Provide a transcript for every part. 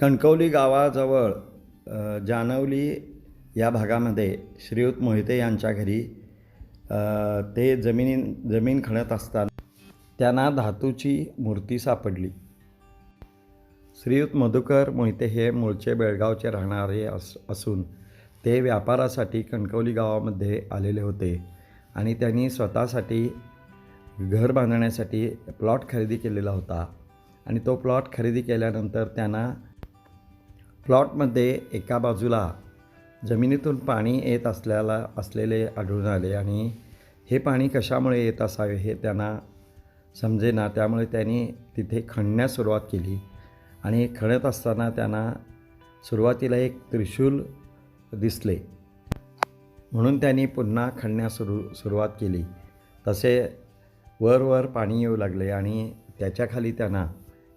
कणकवली गावाजवळ जानवली या भागामध्ये श्रीयुत मोहिते यांच्या घरी ते जमिनी जमीन खणत असताना त्यांना धातूची मूर्ती सापडली. श्रीयुत मधुकर मोहिते हे मूळचे बेळगावचे राहणारे अस असून ते व्यापारासाठी कणकवली गावामध्ये आलेले होते आणि त्यांनी स्वतःसाठी घर बांधण्यासाठी प्लॉट खरेदी केलेला होता आणि तो प्लॉट खरेदी केल्यानंतर त्यांना प्लॉटमध्ये एका बाजूला जमिनीतून पाणी येत असल्याला असलेले आढळून आले आणि हे पाणी कशामुळे येत असावे हे त्यांना समजेना. त्यामुळे त्यांनी तिथे खणण्यास सुरुवात केली आणि खणत असताना त्यांना सुरुवातीला एक त्रिशूल दिसले. म्हणून त्यांनी पुन्हा खणण्यास सुरू सुरुवात केली. तसे वर वर पाणी येऊ लागले आणि त्याच्याखाली त्यांना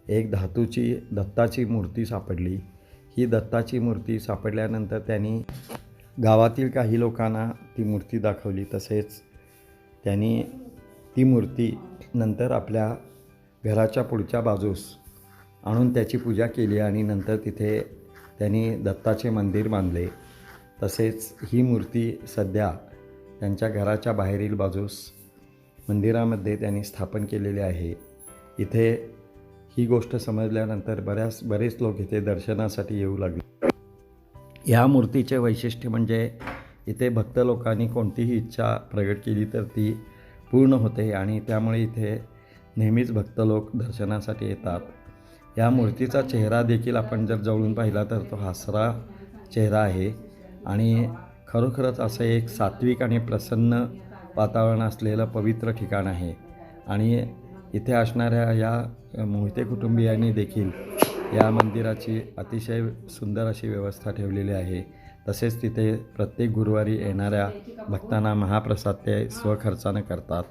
एक धातूची दत्ताची मूर्ती सापडली. ही दत्ताची मूर्ती सापडल्यानंतर त्यांनी गावातील काही लोकांना ती मूर्ती दाखवली. तसेच त्यांनी ती मूर्ती नंतर आपल्या घराच्या पुढच्या बाजूस आणून त्याची पूजा केली आणि नंतर तिथे त्यांनी दत्ताचे मंदिर बांधले. तसेच ही मूर्ती सध्या त्यांच्या घराच्या बाहेरील बाजूस मंदिरामध्ये त्यांनी स्थापन केलेली आहे. इथे ही गोष्ट समजल्यानंतर बऱ्याच बरेच लोक इथे दर्शनासाठी येऊ लागले. या मूर्तीचे वैशिष्ट्य म्हणजे इथे भक्त लोकांनी कोणतीही इच्छा प्रगट केली तर ती पूर्ण होते आणि त्यामुळे इथे नेहमीच भक्त लोक दर्शनासाठी येतात. या मूर्तीचा चेहरा देखील आपण जर जवळून पाहिला तर तो हासरा चेहरा आहे आणि खरोखरच असं एक सात्विक आणि प्रसन्न वातावरण असलेलं पवित्र ठिकाण आहे. आणि इथे असणाऱ्या या मोहिते कुटुंबियांनी देखील या मंदिराची अतिशय सुंदर अशी व्यवस्था ठेवलेली आहे. तसेच तिथे प्रत्येक गुरुवारी येणाऱ्या भक्तांना महाप्रसाद ते स्वखर्चानं करतात.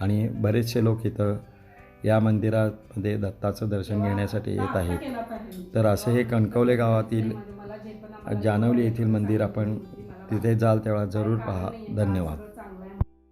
आणि बरेचसे लोक इथं या मंदिरामध्ये दत्ताचं दर्शन घेण्यासाठी येत आहेत. तर असे हे कणकवले गावातील जानवली येथील मंदिर आपण तिथे जाल तेव्हा जरूर पहा. धन्यवाद.